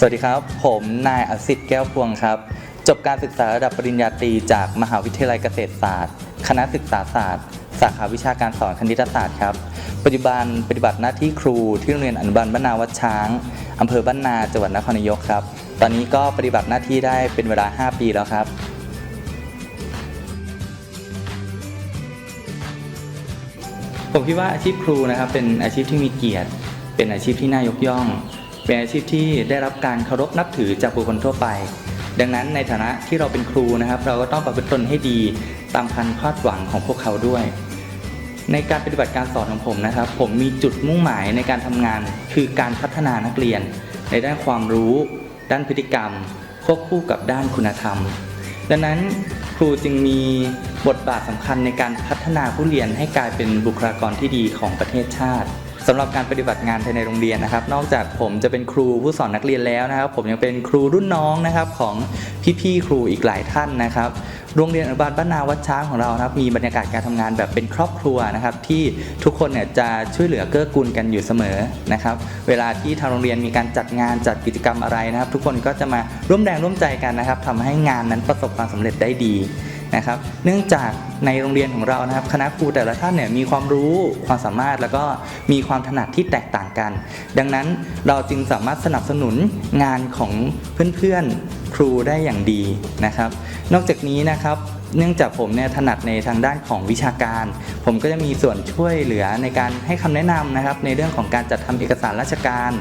สวัสดีครับ ผมนายอสิทธิ์แก้วพวงครับ จบการศึกษาระดับปริญญาตรีจากมหาวิทยาลัยเกษตรศาสตร์ คณะศึกษาศาสตร์ สาขาวิชาการสอนคณิตศาสตร์ครับ ปัจจุบันปฏิบัติหน้าที่ครูที่โรงเรียนอนุบาลบ้านนาวัดช้างอำเภอบ้านนาจังหวัดนครนายกครับ ตอนนี้ก็ปฏิบัติหน้าที่ได้เป็นเวลา 5 ปีแล้วครับผมคิดว่าอาชีพครูนะครับเป็นอาชีพที่มีเกียรติ เป็นอาชีพที่น่ายกย่อง เป็นอาชีพที่ได้รับการเคารพนับถือจากบุคคลทั่วไป ดังนั้นในฐานะที่เราเป็นครูนะครับ เราก็ต้องประพฤติตนให้ดีตามคันคาดหวังของพวกเขาด้วย ในการปฏิบัติการสอนของผมนะครับ ผมมีจุดมุ่งหมายในการทำงาน คือการพัฒนานักเรียน ในด้านความรู้ ด้านพฤติกรรม ควบคู่กับด้านคุณธรรม ดังนั้นครูจึงมีบทบาทสำคัญในการพัฒนาผู้เรียนให้กลายเป็นบุคลากรที่ดีของประเทศชาติ สำหรับการปฏิบัติงานภายในโรงเรียนนะครับ นอกจากผมจะเป็นครูผู้สอนนักเรียนแล้วนะครับ ผมยังเป็นครูรุ่นน้องนะครับของพี่ๆครูอีกหลายท่านนะครับโรงเรียนอนุบาลบ้านนาวัดช้างของเรานะครับมีบรรยากาศการทำงานแบบเป็นครอบครัวนะครับ ที่ทุกคนเนี่ยจะช่วยเหลือเกื้อกูลกันอยู่เสมอนะครับ เวลาที่ทางโรงเรียนมีการจัดงานจัดกิจกรรมอะไรนะครับ ทุกคนก็จะมาร่วมแรงร่วมใจกันนะครับทำให้งานนั้นประสบความสำเร็จได้ดี นะครับ เนื่องจากในโรงเรียนของเรานะครับ คณะครูแต่ละท่านเนี่ยมีความรู้ความสามารถแล้วก็มีความถนัดที่แตกต่างกัน ดังนั้นเราจึงสามารถสนับสนุนงานของเพื่อนๆครูได้อย่างดีนะครับ นอกจากนี้นะครับเนื่องจากผมเนี่ยถนัดในทางด้านของวิชาการ ผมก็จะมีส่วนช่วยเหลือในการให้คำแนะนำนะครับ ในเรื่องของการจัดทำเอกสารราชการ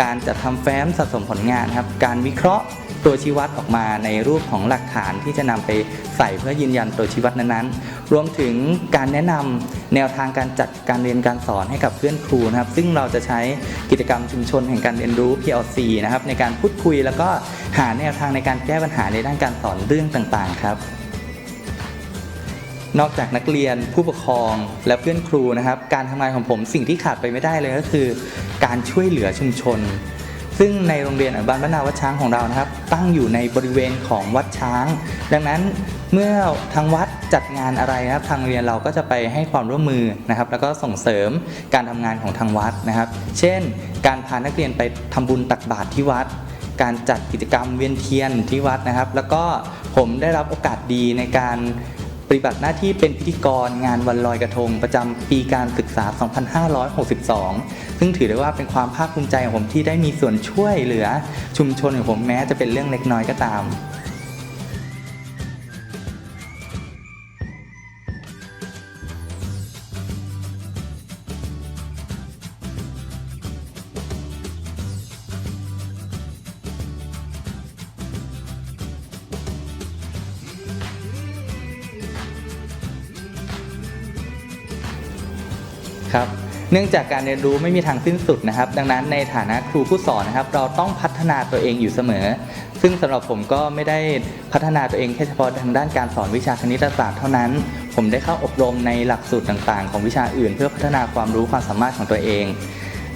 การจัดทำแฟ้มสะสมผลงานครับ การวิเคราะห์ ตัวชี้วัดออกมาในรูปของหลักฐานที่จะนำไปใส่เพื่อยืนยันตัวชี้วัดนั้นๆ รวมถึงการแนะนำแนวทางการจัดการเรียนการสอนให้กับเพื่อนครูนะครับ ซึ่งเราจะใช้กิจกรรมชุมชนแห่งการเรียนรู้ PLC นะครับในการพูดคุยแล้วก็หาแนวทางในการแก้ปัญหาในด้านการสอนเรื่องต่างๆ ครับนอกจากนักเรียนผู้ปกครองและเพื่อนครูนะครับ การทำงานของผมสิ่งที่ขาดไปไม่ได้เลยก็คือ การช่วยเหลือชุมชน ซึ่งในโรงเรียนอนุบาลบ้านนาวัดช้างของเรานะครับ ตั้งอยู่ในบริเวณของวัดช้าง ดังนั้นเมื่อทางวัดจัดงานอะไรนะครับทางเรียนเราก็จะไปให้ความร่วมมือนะครับ แล้วก็ส่งเสริมการทำงานของทางวัดนะครับ เช่น การพานักเรียนไปทำบุญตักบาตรที่วัด การจัดกิจกรรมเวียนเทียนที่วัดนะครับ แล้วก็ผมได้รับโอกาสดีในการ ฏิบัติหน้าที่เป็นพิธีกรงานวันลอยกระทงประจำปีการศึกษา 2562 ซึ่งถือได้ว่าเป็นความภาคภูมิใจของผมที่ได้มีส่วนช่วยเหลือชุมชนของผมแม้จะเป็นเรื่องเล็กน้อยก็ตาม เนื่องจากการเรียนรู้ไม่มีทางสิ้นสุดนะครับ ดังนั้นในฐานะครูผู้สอนนะครับ เราต้องพัฒนาตัวเองอยู่เสมอ ซึ่งสำหรับผมก็ไม่ได้พัฒนาตัวเองแค่เฉพาะทางด้านการสอนวิชาคณิตศาสตร์เท่านั้น ผมได้เข้าอบรมในหลักสูตรต่างๆ ของวิชาอื่น เพื่อพัฒนาความรู้ความสามารถของตัวเอง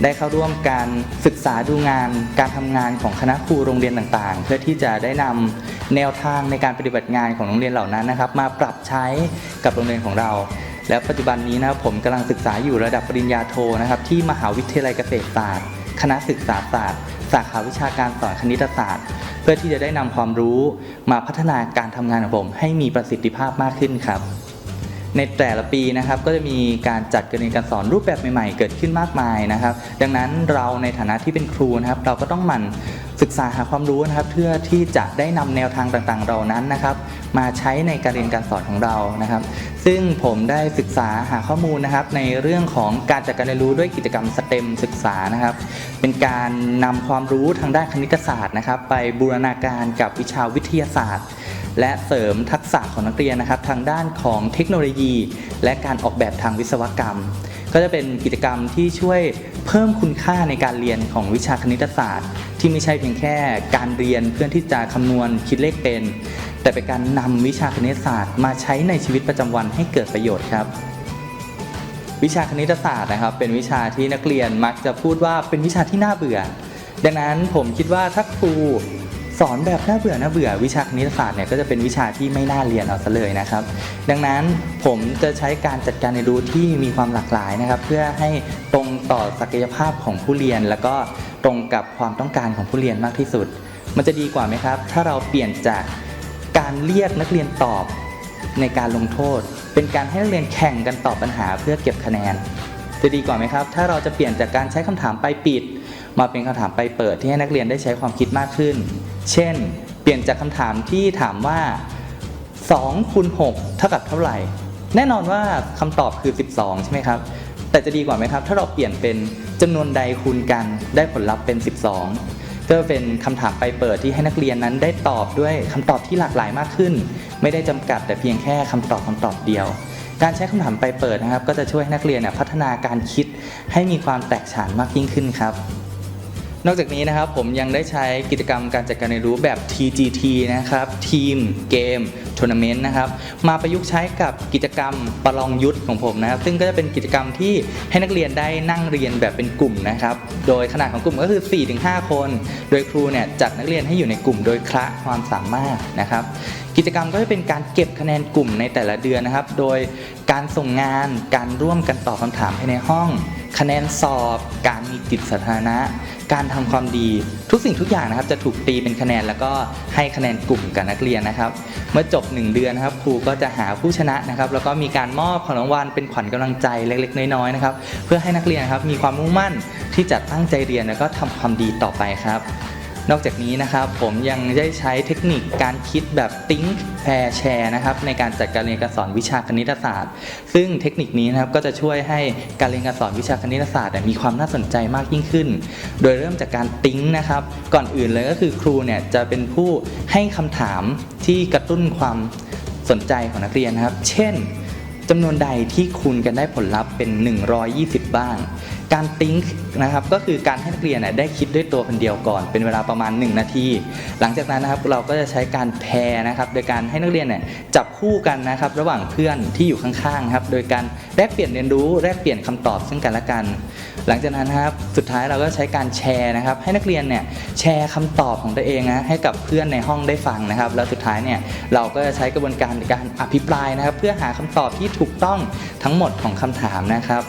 ได้เข้าร่วมการศึกษาดูงานการทำงานของคณะครูโรงเรียนต่างๆ เพื่อที่จะได้นำแนวทางในการปฏิบัติงานของโรงเรียนเหล่านั้นนะครับ มาปรับใช้กับโรงเรียนของเรา และปัจจุบันนี้นะครับผมกำลังศึกษาอยู่ระดับปริญญาโทนะครับที่มหาวิทยาลัยเกษตรศาสตร์ คณะศึกษาศาสตร์ สาขาวิชาการสอนคณิตศาสตร์ เพื่อที่จะได้นำความรู้มาพัฒนาการทำงานของผม ให้มีประสิทธิภาพมากขึ้นครับ ในแต่ละปีนะครับก็จะมีการจัดการเรียนการสอนรูปแบบใหม่ๆ เกิดขึ้นมากมายนะครับ ดังนั้นเราในฐานะที่เป็นครูนะครับ เราก็ต้องหมั่นศึกษาหาความรู้นะครับ เพื่อที่จะได้นำแนวทางต่างๆเหล่านั้นนะครับ มาใช้ในการเรียนการสอนของเรานะครับ ซึ่งผมได้ศึกษาหาข้อมูลนะครับ ในเรื่องของการจัดการเรียนรู้ด้วยกิจกรรมสเต็มศึกษานะครับ เป็นการนำความรู้ทางด้านคณิตศาสตร์นะครับ ไปบูรณาการกับวิชาวิทยาศาสตร์ และเสริมทักษะของนักเรียนนะครับ ทางด้านของเทคโนโลยี และการออกแบบทางวิศวกรรม ก็จะเป็นกิจกรรมที่ช่วยเพิ่มคุณค่าในการเรียนของวิชาคณิตศาสตร์ ที่ไม่ใช่เพียงแค่การเรียนเพื่อที่จะคำนวณคิดเลขเป็น แต่เป็นการนำวิชาคณิตศาสตร์มาใช้ในชีวิตประจำวันให้เกิดประโยชน์ครับ วิชาคณิตศาสตร์นะครับ เป็นวิชาที่นักเรียนมักจะพูดว่าเป็นวิชาที่น่าเบื่อ ดังนั้นผมคิดว่าถ้าครูสอนแบบน่าเบื่อน่าเบื่อวิชาคณิตศาสตร์เนี่ยก็จะเป็นวิชาที่ไม่น่าเรียนเอาซะเลยนะครับ ดังนั้นผมจะใช้การจัดการเรียนรู้ที่มีความหลากหลายนะครับ เพื่อให้ตรงต่อศักยภาพของผู้เรียน แล้วก็ ตรงกับความต้องการของผู้เรียนมากที่สุด มันจะดีกว่าไหมครับ ถ้าเราเปลี่ยนจากการเรียกนักเรียนตอบในการลงโทษ เป็นการให้นักเรียนแข่งกันตอบปัญหาเพื่อเก็บคะแนน จะดีกว่าไหมครับ ถ้าเราจะเปลี่ยนจากการใช้คำถามไปปิด มาเป็นคำถามไปเปิดที่ให้นักเรียนได้ใช้ความคิดมากขึ้น เช่น เปลี่ยนจากคำถามที่ถามว่า2คูณ6เท่ากับเท่าไหร่ แน่นอนว่าคำตอบคือ 12 ใช่ไหมครับ แต่จะดีกว่าไหมครับ ถ้าเราเปลี่ยนเป็น จำนวนใดคูณกันได้ผลลัพธ์เป็น 12 ก็เป็นคำถามไปเปิดที่ให้นักเรียนนั้นได้ตอบด้วยคำตอบที่หลากหลายมากขึ้น ไม่ได้จำกัดแต่เพียงแค่คำตอบคำตอบเดียว การใช้คำถามไปเปิดนะครับ ก็จะช่วยให้นักเรียนเนี่ยพัฒนาการคิดให้มีความแตกฉานมากยิ่งขึ้นครับนอกจากนี้นะครับผมยังได้ใช้กิจกรรมการจัดการเรียนรู้แบบ TGT นะครับทีมเกม ทัวร์นาเมนต์นะครับมาประยุกต์ใช้กับกิจกรรมประลองยุทธของผมนะครับ ซึ่งก็จะเป็นกิจกรรมที่ให้นักเรียนได้นั่งเรียนแบบเป็นกลุ่มนะครับ โดยขนาดของกลุ่มก็คือ 4-5 คน โดยครูเนี่ยจัดนักเรียนให้อยู่ในกลุ่ม โดยคละความสามารถนะครับ กิจกรรมก็จะเป็นการเก็บคะแนนกลุ่มในแต่ละเดือนนะครับ โดยการส่งงานการร่วมกันตอบคำถามภายในห้อง คะแนนสอบ การมีจิตสาธารณะ การทำความดี ทุกสิ่งทุกอย่างนะครับจะถูกตีเป็นคะแนนแล้วก็ให้คะแนนกลุ่มกับนักเรียนนะครับ เมื่อจบ 1 เดือนนะครับครูก็จะหาผู้ชนะนะครับ แล้วก็มีการมอบของรางวัลเป็นขวัญกำลังใจเล็ก ๆ น้อยๆนะครับ เพื่อให้นักเรียนครับมีความมุ่งมั่นที่จะตั้งใจเรียนแล้วก็ทำความดีต่อไปครับ นอกจากนี้นะครับผมยังได้ใช้เทคนิคการคิดแบบ think pair share นะครับในการจัดการเรียนการสอนวิชาคณิตศาสตร์ ซึ่งเทคนิคนี้นะครับก็จะช่วยให้การเรียนการสอนวิชาคณิตศาสตร์มีความน่าสนใจมากยิ่งขึ้น โดยเริ่มจากการ think นะครับ ก่อนอื่นเลยก็คือครูเนี่ยจะเป็นผู้ให้คำถามที่กระตุ้นความสนใจของนักเรียนนะครับ เช่นจำนวนใดที่คูณกันได้ผลลัพธ์เป็น 120 บ้าง การ think นะครับก็คือการให้นักเรียนน่ได้คิดด้วยตัวคนเดียวก่อน เป็นเวลาประมาณ 1 นาที หลังจากนั้นนะครับเราก็จะใช้การแพรนะครับโดยการให้นักเรียนเนี่ยจับคู่กันนะครับระหว่างเพื่อนที่อยู่ข้างๆครับโดยการแลกเปลี่ยนเรียนรู้แลกเปลี่ยนคำตอบซึ่งกันและกัน หลังจากนั้นนะครับสุดท้ายเราก็ใช้การแชร์นะครับให้นักเรียนเนี่ยแชร์คำตอบของตัวเองนะให้กับเพื่อนในห้องได้ฟังนะครับ แล้วสุดท้ายเนี่ยเราก็จะใช้กระบวนการการอภิปรายนะครับ เพื่อหาคำตอบที่ถูกต้องทั้งหมดของคำถามนะครับ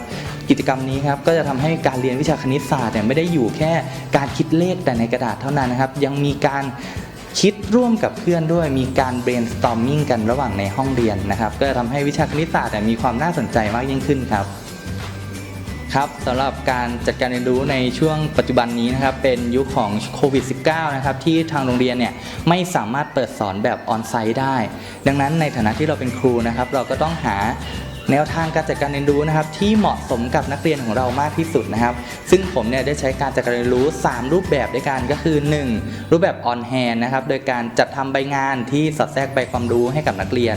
กิจกรรมนี้ครับก็จะทำให้การเรียนวิชาคณิตศาสตร์เนี่ยไม่ได้อยู่แค่การคิดเลขแต่ในกระดาษเท่านั้นนะครับ ยังมีการคิดร่วมกับเพื่อนด้วยมีการ brainstorming กันระหว่างในห้องเรียนนะครับ ก็จะทำให้วิชาคณิตศาสตร์มีความน่าสนใจมากยิ่งขึ้นครับครับสำหรับการจัดการเรียนรู้ในช่วงปัจจุบันนี้นะครับเป็นยุคของโควิด -19 นะครับที่ทางโรงเรียนเนี่ยไม่สามารถเปิดสอนแบบออนไซต์ได้ ดังนั้นในฐานะที่เราเป็นครูนะครับ เราก็ต้องหา แนวทางการจัดการเรียนรู้นะครับที่เหมาะสมกับนักเรียนของเรามากที่สุดนะครับ ซึ่งผมเนี่ยได้ใช้การจัดการเรียนรู้ 3 รูปแบบด้วยกันก็คือ 1. รูปแบบออนแฮนนะครับโดยการจัดทำใบงานที่สอดแทรกใบความรู้ให้กับนักเรียน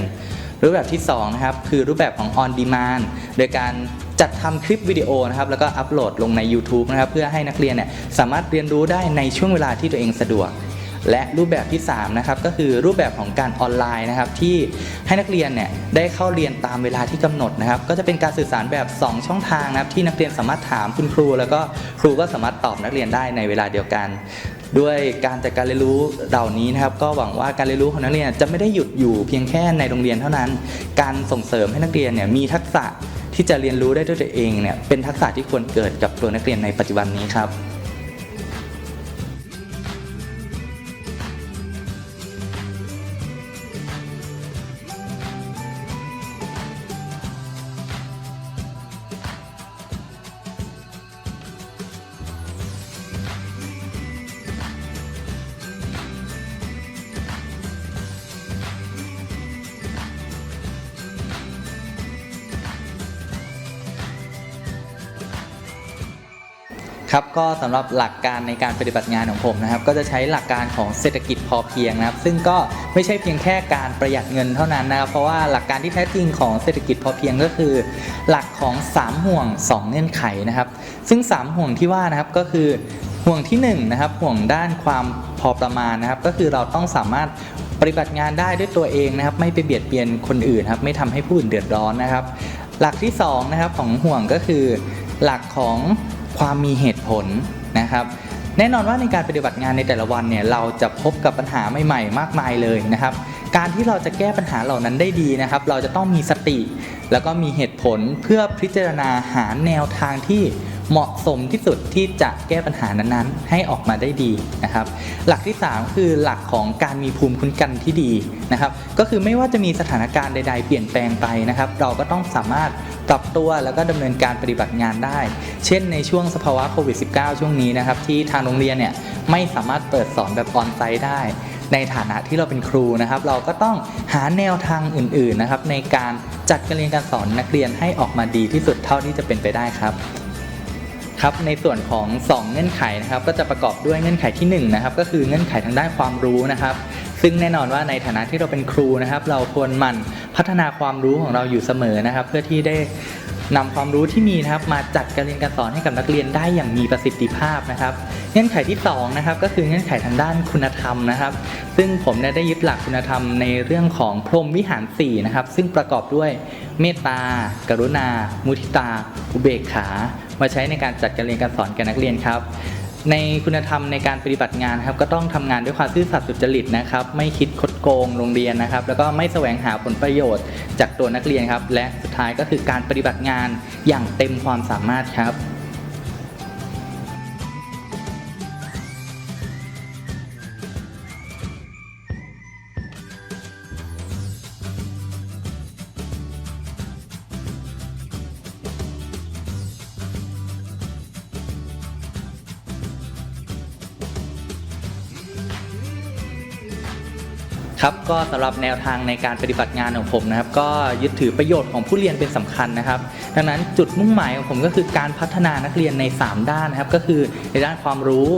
รูปแบบที่2นะครับคือรูปแบบของ on demand โดยการจัดทำคลิปวิดีโอนะครับแล้วก็อัปโหลดลงใน YouTube นะครับเพื่อให้นักเรียนเนี่ยสามารถเรียนรู้ได้ในช่วงเวลาที่ตัวเองสะดวก และรูปแบบที่3นะครับก็คือรูปแบบของการออนไลน์นะครับที่ให้นักเรียนเนี่ยได้เข้าเรียนตามเวลาที่กำหนดนะครับ ก็จะเป็นการสื่อสารแบบ 2 ช่องทางนะครับที่นักเรียนสามารถถามคุณครู แล้วก็ครูก็สามารถตอบนักเรียนได้ในเวลาเดียวกัน ด้วยการจัดการเรียนรู้เหล่านี้นะครับ ก็หวังว่าการเรียนรู้ของนักเรียนจะไม่ได้หยุดอยู่เพียงแค่ในโรงเรียนเท่านั้น การส่งเสริมให้นักเรียนเนี่ยมีทักษะที่จะเรียนรู้ได้ด้วยตัวเองเนี่ยเป็นทักษะที่ควรเกิดกับตัวนักเรียนในปัจจุบันนี้ครับ ครับก็สำหรับหลักการในการปฏิบัติงานของผมนะครับ ก็จะใช้หลักการของเศรษฐกิจพอเพียงนะครับ ซึ่งก็ไม่ใช่เพียงแค่การประหยัดเงินเท่านั้นนะครับ เพราะว่าหลักการที่แท้จริงของเศรษฐกิจพอเพียงก็คือ หลักของ 3 ห่วง 2 เงื่อนไขนะครับ ซึ่ง 3 ห่วงที่ว่านะครับก็คือห่วงที่1นะครับห่วงด้านความพอประมาณนะครับ ก็คือเราต้องสามารถปฏิบัติงานได้ด้วยตัวเองนะครับ ไม่ไปเบียดเบียนคนอื่นครับไม่ทำให้ผู้อื่นเดือดร้อนนะครับ หลักที่2นะครับของห่วงก็คือ หลักของ ความมีเหตุผลนะครับ แน่นอนว่าในการปฏิบัติงานในแต่ละวันเนี่ยเราจะพบกับปัญหาใหม่ๆ มากมายเลยนะครับ การที่เราจะแก้ปัญหาเหล่านั้นได้ดีนะครับ เราจะต้องมีสติ แล้วก็มีเหตุผลเพื่อพิจารณาหาแนวทางที่ เหมาะสมที่สุดที่จะแก้ปัญหานั้นๆ ให้ออกมาได้ดีนะครับ หลักที่ 3 คือหลักของการมีภูมิคุ้มกันที่ดีนะครับ ก็คือไม่ว่าจะมีสถานการณ์ใด ๆ เปลี่ยนแปลงไปนะครับ เราก็ต้องสามารถปรับตัวแล้วก็ดำเนินการปฏิบัติงานได้ เช่นในช่วงสภาวะโควิด -19 ช่วงนี้นะครับ ที่ทางโรงเรียนเนี่ยไม่สามารถเปิดสอนแบบออนไซต์ได้ ในฐานะที่เราเป็นครูนะครับ เราก็ต้องหาแนวทางอื่น ๆนะครับ ในการจัดการเรียนการสอนนักเรียนให้ออกมาดีที่สุดเท่าที่จะเป็นไปได้ครับ ครับในส่วนของ 2 เงื่อนไขนะครับก็จะประกอบด้วยเงื่อนไขที่1นะครับก็คือเงื่อนไขทางด้านความรู้นะครับ ซึ่งแน่นอนว่าในฐานะที่เราเป็นครูนะครับ เราควรหมั่นพัฒนาความรู้ของเราอยู่เสมอนะครับ เพื่อที่ได้นำความรู้ที่มีนะครับมาจัดการเรียนการสอนให้กับนักเรียนได้อย่างมีประสิทธิภาพนะครับ เงื่อนไขที่2นะครับก็คือเงื่อนไขทางด้านคุณธรรมนะครับ ซึ่งผมได้ยึดหลักคุณธรรมในเรื่องของพรหมวิหาร4นะครับซึ่งประกอบด้วยเมตตากรุณา มุทิตา อุเบกขา มาใช้ในการจัดการเรียนการสอนแก่นักเรียนครับ ในคุณธรรมในการปฏิบัติงานครับก็ต้องทำงานด้วยความซื่อสัตย์สุจริตนะครับ ไม่คิดคดโกงโรงเรียนนะครับ แล้วก็ไม่แสวงหาผลประโยชน์จากตัวนักเรียนครับ และสุดท้ายก็คือการปฏิบัติงานอย่างเต็มความสามารถครับ ครับก็สำหรับแนวทางในการปฏิบัติงานของผมนะครับ ก็ยึดถือประโยชน์ของผู้เรียนเป็นสำคัญนะครับ ดังนั้นจุดมุ่งหมายของผมก็คือการพัฒนานักเรียนใน 3 ด้านนะครับ ก็คือในด้านความรู้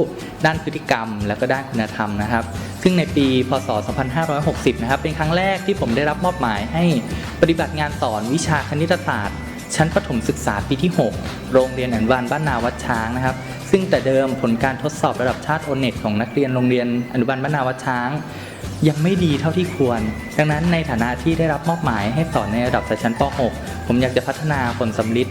ด้านพฤติกรรม และก็ด้านคุณธรรมนะครับ ซึ่งในปี พศ 2560 นะครับ เป็นครั้งแรกที่ผมได้รับมอบหมายให้ปฏิบัติงานสอนวิชาคณิตศาสตร์ ชั้นประถมศึกษาปีที่ 6 โรงเรียนอนุบาลบ้านนาวัดช้างนะครับซึ่งแต่เดิมผลการทดสอบระดับชาติโอเน็ตของนักเรียนโรงเรียนอนุบาลบ้านนาวัดช้าง ยังไม่ดีเท่าที่ควร ดังนั้นในฐานะที่ได้รับมอบหมายให้สอนในระดับชั้นป .6 ผมอยากจะพัฒนาผลสำลิด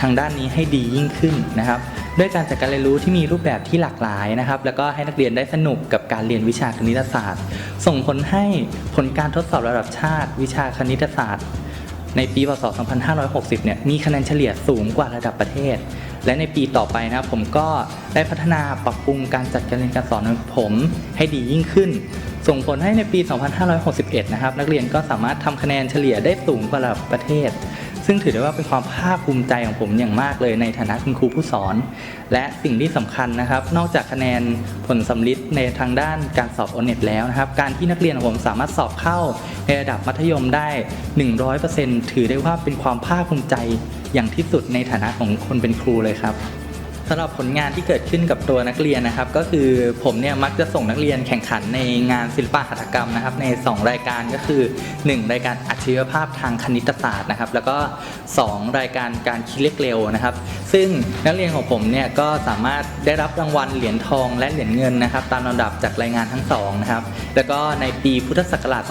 ทางด้านนี้ให้ดียิ่งขึ้นนะครับด้วยการจัดการเรียนรู้ที่มีรูปแบบที่หลากหลายนะครับ แล้วก็ให้นักเรียนได้สนุกกับการเรียนวิชาคณิตศาสตร์ ส่งผลให้ผลการทดสอบระดับชาติ วิชาคณิตศาสตร์ ในปีพศ 2560 เนี่ยมีคะแนนเฉลี่ยสูงกว่าระดับประเทศ และในปีต่อไปนะครับผมก็ได้พัฒนาปรับปรุงการจัดการเรียนการสอนของผมให้ดียิ่งขึ้น ส่งผลให้ในปี 2561 นะครับ นักเรียนก็สามารถทำคะแนนเฉลี่ยได้สูงกว่าระดับประเทศ ซึ่งถือได้ว่าเป็นความภาคภูมิใจของผมอย่างมากเลยในฐานะคุณครูผู้สอน และสิ่งที่สำคัญนะครับ นอกจากคะแนนผลสำลิดในทางด้านการสอบโอเน็ตแล้วนะครับ การที่นักเรียนของผมสามารถสอบเข้าในระดับมัธยมได้ 100%ถือได้ว่าเป็นความภาคภูมิใจ อย่างที่สุดในฐานะของคนเป็นครูเลยครับ สำหรับผลงานที่เกิดขึ้นกับตัวนักเรียนนะครับ ก็คือผมเนี่ยมักจะส่งนักเรียนแข่งขันในงานศิลปะหัตถกรรมนะครับ ใน 2 รายการก็คือ 1 รายการอัจฉริยภาพทางคณิตศาสตร์นะครับ แล้วก็ 2 รายการการคิดเลขเร็วนะครับ ซึ่งนักเรียนของผมเนี่ยก็สามารถได้รับรางวัลเหรียญทองและเหรียญเงินนะครับ ตามลำดับจากรายงานทั้งสองนะครับแล้วก็ในปีพุทธศักราช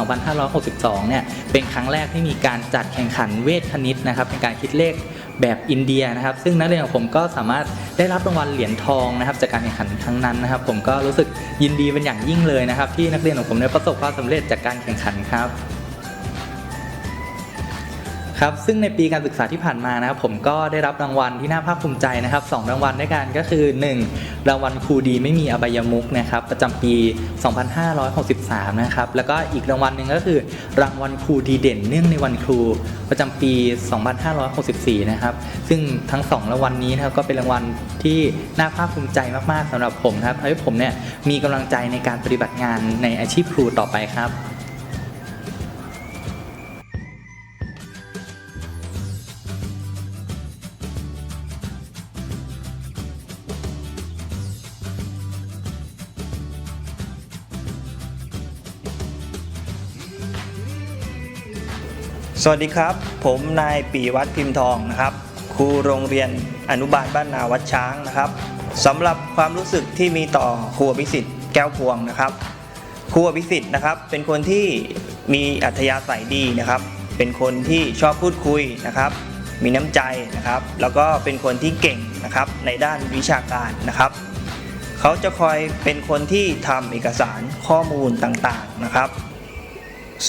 2562 เนี่ยเป็นครั้งแรกที่มีการจัดแข่งขันเวทคณิตนะครับในการคิดเลข แบบอินเดียนะครับ ซึ่งนักเรียนของผมก็สามารถได้รับรางวัลเหรียญทองนะครับ จากการแข่งขันครั้งนั้นนะครับ ผมก็รู้สึกยินดีเป็นอย่างยิ่งเลยนะครับ ที่นักเรียนของผมได้ประสบความสำเร็จจากการแข่งขันครับ ครับซึ่งในปีการศึกษาที่ผ่านมานะครับผมก็ได้รับรางวัลที่น่าภาคภูมิใจนะครับสองรางวัลด้วยกันก็คือ 1. รางวัลครูดีไม่มีอบายมุกนะครับประจำปี 2563 นะครับแล้วก็อีกรางวัลหนึ่งก็คือ รางวัลครูดีเด่นเนื่องในวันครู ประจำปี 2564 นะครับซึ่งทั้งสองรางวัลนี้นะครับก็เป็นรางวัลที่น่าภาคภูมิใจมากๆสำหรับผมนะครับทำให้ผมเนี่ยมีกำลังใจในการปฏิบัติงานในอาชีพครูต่อไปครับ สวัสดีครับ ผมนายปีวัฒน์พิมพ์ทองนะครับ ครูโรงเรียนอนุบาลบ้านนาวัดช้างนะครับสำหรับความรู้สึกที่มีต่อครูอภิสิทธิ์แก้วพวงนะครับครูอภิสิทธิ์นะครับเป็นคนที่มีอัธยาศัยดีนะครับ เป็นคนที่ชอบพูดคุยนะครับ มีน้ำใจนะครับ แล้วก็เป็นคนที่เก่งนะครับในด้านวิชาการนะครับ เขาจะคอยเป็นคนที่ทำเอกสารข้อมูลต่างๆนะครับ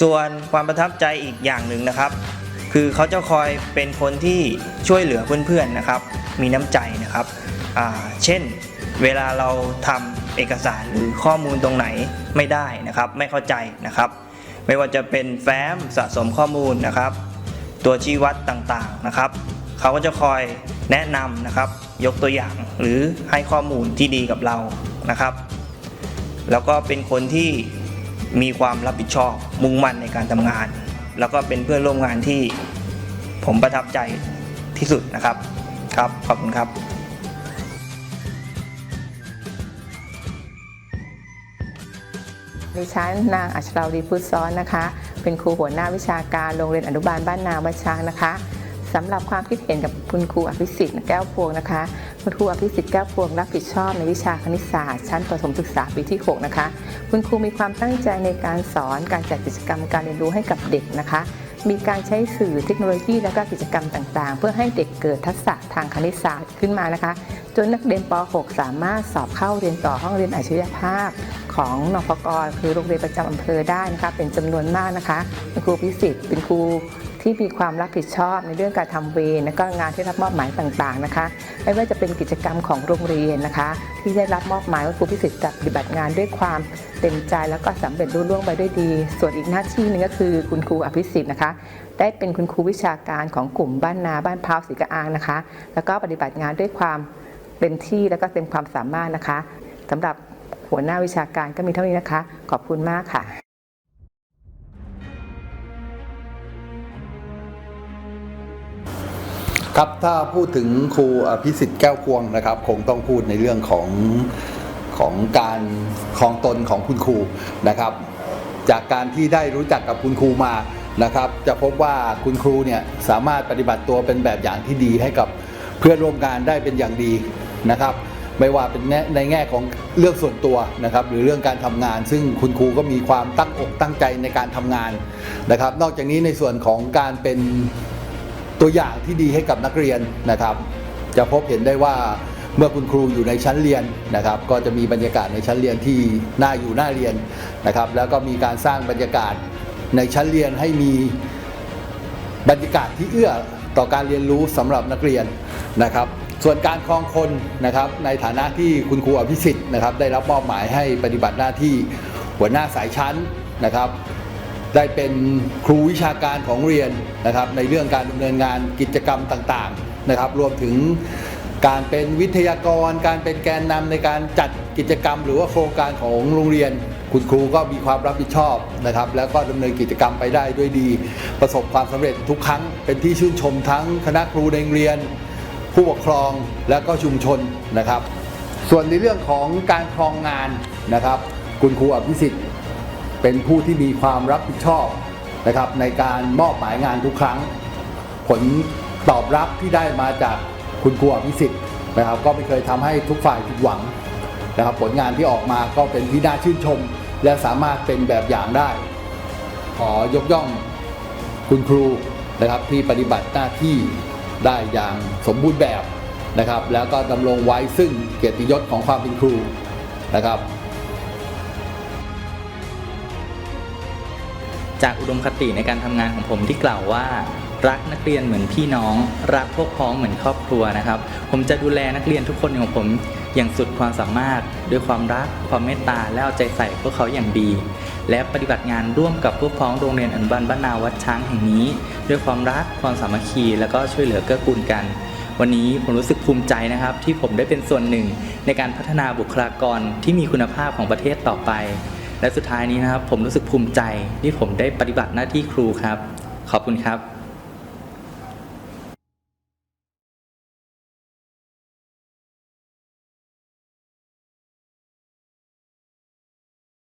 ส่วนความประทับใจอีกอย่างหนึ่งนะครับ คือเขาจะคอยเป็นคนที่ช่วยเหลือเพื่อนๆนะครับ มีน้ำใจนะครับ เช่น เวลาเราทำเอกสารหรือข้อมูลตรงไหนไม่ได้นะครับ ไม่เข้าใจนะครับ ไม่ว่าจะเป็นแฟ้มสะสมข้อมูลนะครับ ตัวชี้วัดต่างๆนะครับ เขาก็จะคอยแนะนำนะครับ ยกตัวอย่างหรือให้ข้อมูลที่ดีกับเรานะครับ แล้วก็เป็นคนที่ มีความรับผิดชอบมุ่งมั่นในการทำงาน แล้วก็เป็นเพื่อนร่วมงานที่ผมประทับใจที่สุดนะครับครับขอบคุณครับดิฉันนางอัชราวดีพุทธซ้อนนะคะ เป็นครูหัวหน้าวิชาการโรงเรียนอนุบาลบ้านนาวัดช้างนะคะ สำหรับความคิดเห็นกับคุณครูอภิสิทธิ์แก้วพวงนะคะ คุณครูอภิสิทธิ์แก้วพวงรับผิดชอบในวิชาคณิตศาสตร์ ชั้นประถมศึกษาปีที่ 6 นะคะ คุณครูมีความตั้งใจในการสอนการจัดกิจกรรมการเรียนรู้ให้กับเด็กนะคะ มีการใช้สื่อเทคโนโลยีและก็กิจกรรมต่างๆ เพื่อให้เด็กเกิดทักษะทางคณิตศาสตร์ขึ้นมานะคะ จนนักเรียนป .6 สามารถสอบเข้าเรียนต่อห้องเรียนอัจฉริยภาพของนพกรคือโรงเรียนประจำอำเภอได้นะคะ เป็นจำนวนมากนะคะเป็นครูพิสิทธิ์เป็นครู ที่มีความรับผิดชอบในเรื่องการทำเวรและก็งานที่รับมอบหมายต่างๆนะคะ ไม่ว่าจะเป็นกิจกรรมของโรงเรียนนะคะ ที่ได้รับมอบหมายว่าครูพิสิทธิ์จะปฏิบัติงานด้วยความเต็มใจแล้วก็สำเร็จรุ่ล่วงไปด้วยดี ส่วนอีกหน้าที่หนึ่งก็คือคุณครูอภิสิทธิ์นะคะ ได้เป็นคุณครูวิชาการของกลุ่มบ้านนาบ้านพร้าวศรีกะอางนะคะ แล้วก็ปฏิบัติงานด้วยความเต็มที่แล้วก็เต็มความสามารถนะคะสำหรับหัวหน้าวิชาการก็มีเท่านี้นะคะ ขอบคุณมากค่ะ ครับถ้าพูดถึงครูอภิสิทธิ์แก้วพวงนะครับ คงต้องพูดในเรื่องของของการคลองตนของคุณครูนะครับ จากการที่ได้รู้จักกับคุณครูมานะครับ จะพบว่าคุณครูเนี่ยสามารถปฏิบัติตัวเป็นแบบอย่างที่ดีให้กับเพื่อนร่วมงานได้เป็นอย่างดีนะครับ ไม่ว่าเป็นในแง่ของเรื่องส่วนตัวนะครับ หรือเรื่องการทำงาน ซึ่งคุณครูก็มีความตั้งอกตั้งใจในการทำงานนะครับ นอกจากนี้ในส่วนของการเป็น ตัวอย่างที่ดีให้กับนักเรียนนะครับ จะพบเห็นได้ว่าเมื่อคุณครูอยู่ในชั้นเรียนนะครับ ก็จะมีบรรยากาศในชั้นเรียนที่น่าอยู่น่าเรียนนะครับ แล้วก็มีการสร้างบรรยากาศในชั้นเรียนให้มีบรรยากาศที่เอื้อต่อการเรียนรู้สำหรับนักเรียนนะครับ ส่วนการครองคนนะครับ ในฐานะที่คุณครูอภิสิทธิ์นะครับ ได้รับมอบหมายให้ปฏิบัติหน้าที่หัวหน้าสายชั้นนะครับ ได้เป็นครูวิชาการของเรียนนะครับ ในเรื่องการดำเนินงานกิจกรรมต่างๆนะครับ รวมถึงการเป็นวิทยากร การเป็นแกนนำในการจัดกิจกรรม หรือว่าโครงการของโรงเรียน คุณครูก็มีความรับผิดชอบนะครับ แล้วก็ดำเนินกิจกรรมไปได้ด้วยดี ประสบความสำเร็จทุกครั้ง เป็นที่ชื่นชมทั้งคณะครูในโรงเรียน ผู้ปกครองและก็ชุมชนนะครับ ส่วนในเรื่องของการครองงานนะครับ คุณครูอภิสิทธิ์ เป็นผู้ที่มีความรับผิดชอบนะครับในการมอบหมายงานทุกครั้ง ผลตอบรับที่ได้มาจากคุณครูอภิสิทธิ์นะครับก็ไม่เคยทำให้ทุกฝ่ายผิดหวังนะครับผลงานที่ออกมาก็เป็นที่น่าชื่นชม และสามารถเป็นแบบอย่างได้ ขอยกย่องคุณครูนะครับที่ปฏิบัติหน้าที่ได้อย่างสมบูรณ์แบบนะครับ แล้วก็ดำรงไว้ซึ่งเกียรติยศของความเป็นครูนะครับ จากอุดมคติในการทำงานของผมที่กล่าวว่า รักนักเรียนเหมือนพี่น้อง รักพวกพ้องเหมือนครอบครัวนะครับ ผมจะดูแลนักเรียนทุกคนของผมอย่างสุดความสามารถด้วยความรัก ความเมตตาและเอาใจใส่พวกเขาอย่างดี และปฏิบัติงานร่วมกับพวกพ้องโรงเรียนอนุบาลบ้านนาวัดช้างแห่งนี้ ด้วยความรักความสามัคคี และก็ช่วยเหลือเกื้อกูลกัน วันนี้ผมรู้สึกภูมิใจนะครับ ที่ผมได้เป็นส่วนหนึ่งในการพัฒนาบุคลากรที่มีคุณภาพของประเทศต่อไป และสุดท้ายนี้นะครับ ผมรู้สึกภูมิใจที่ผมได้ปฏิบัติหน้าที่ครูครับ ขอบคุณครับ